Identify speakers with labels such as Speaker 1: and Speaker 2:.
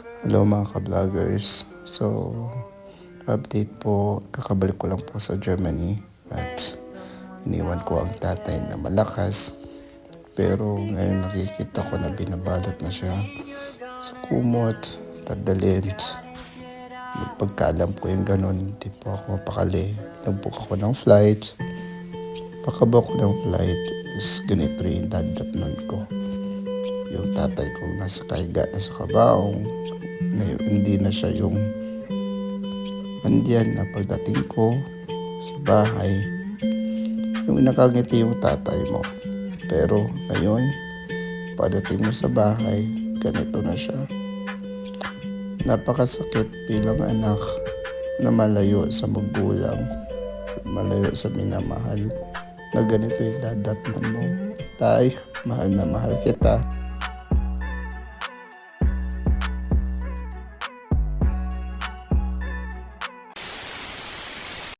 Speaker 1: Hello mga ka-vloggers. So, update po, kakabalik ko lang po sa Germany at iniwan ko ang tatay na malakas. Pero ngayon nakikita ko na binabalot na siya sa kumot, padalint. Pagkaalam ko yung ganun, hindi po ako mapakali. Nag-book ako ng flight. Pagkabook ko ng flight is ganito rin dadatnan ko tatay ko nasa kahiga na sa kabaong na hindi na siya yung andiyan na pagdating ko sa bahay. Yung nakangiti yung tatay mo. Pero ngayon pagdating mo sa bahay ganito na siya. Napakasakit bilang anak na malayo sa magulang malayo sa minamahal na ganito yung dadatnan mo. Tay mahal na mahal kita